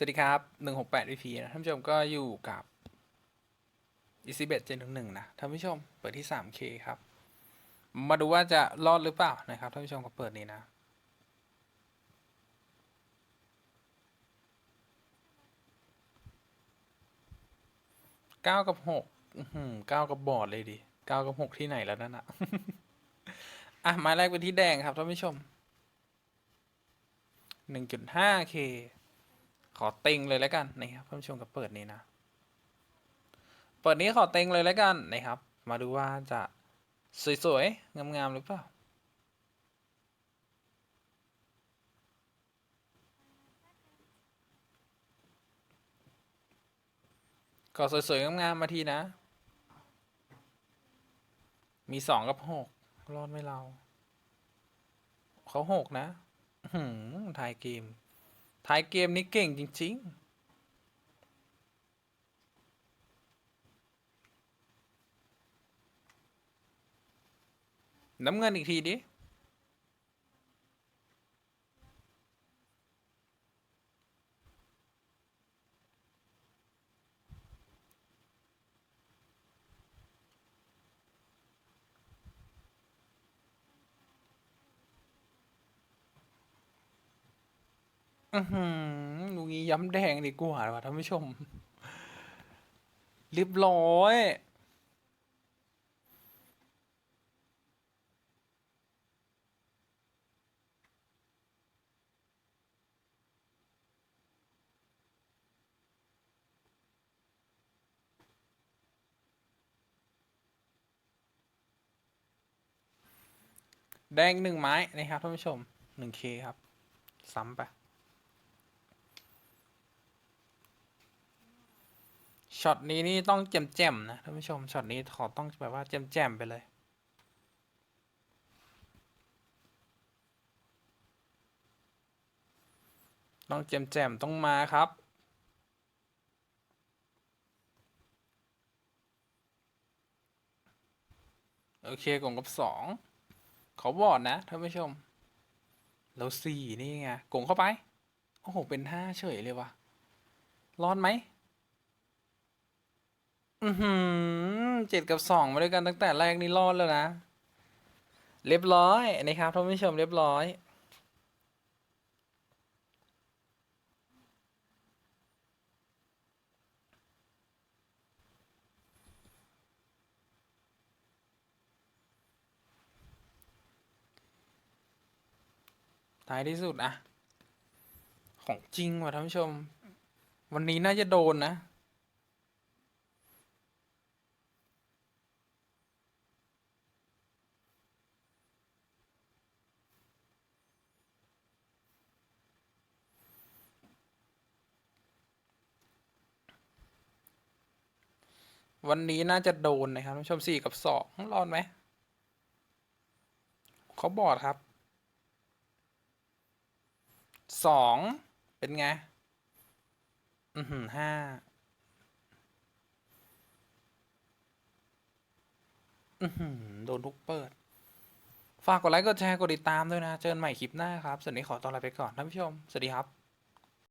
สวัสดีครับหนึ่งหกแปดวีพีนะท่านผู้ชมก็อยู่กับ e c b e t เจนหนึ่งนะท่านผู้ชมเปิดที่สามเคครับ มาดูว่าจะรอดหรือเปล่านะครับท่านผู้ชมกับเปิดนี้นะ เก้ากับหกเก้ากับบอร์ดเลยดิเก้ากับหกที่ไหนแล้วนั่นอะอะมาแรกเป็นที่แดงครับท่านผู้ชมหนึ่งจุดห้าเค ขอเต็งเลยแล้วกันนะครับท่านผู้ชมกับเปิดนี้นะ เปิดนี้ขอเต็งเลยแล้วกันนะครับ มาดูว่าจะสวยๆงามๆหรือเปล่าก็สวยๆงามๆมาทีนะ มีสองกับหกรอดไม่เรา เขาหกนะอื้อหือทายเกม ท้ายเกมนี้เก่งจริง ๆน้ำเงินอีกทีดิ อือหือลุงนี้ย้ำแดงดีกว่าว่ะท่านผู้ชมเรียบร้อย แดงหนึ่งไม้นะครับท่านผู้ชมหนึ่งเคครับ ซ้ำไป ช็อตนี้นี่ต้องแจ่มๆนะท่านผู้ชมช็อตนี้ขอต้องแบบว่าแจ่มๆไปเลยต้องแจ่มๆต้องมาครับ โอเคกล่องกับสองเขาบอดนะท่านผู้ชม แล้วสี่นี่ไงกล่องเข้าไป โอ้โห เป็นห้าเฉยเลยวะรอดไหม อือหือเจ็ดกับสองมาด้วยกันตั้งแต่แรกนี่รอดแล้วนะ เรียบร้อยนะครับท่านผู้ชมเรียบร้อยท้ายที่สุดอะของจริงว่ะท่านผู้ชม วันนี้น่าจะโดนนะ วันนี้น่าจะโดนนะครับท่านผู้ชมสี่กับสองรอดไหมเขาบอดครับสองเป็นไง อือหือห้าอือหือโดนทุกเปิด ฝากกดไลค์กดแชร์กดติดตามด้วยนะ เจอกันใหม่คลิปหน้าครับ สวัสดีขอตัวลาไปก่อนท่านผู้ชม สวัสดีครับ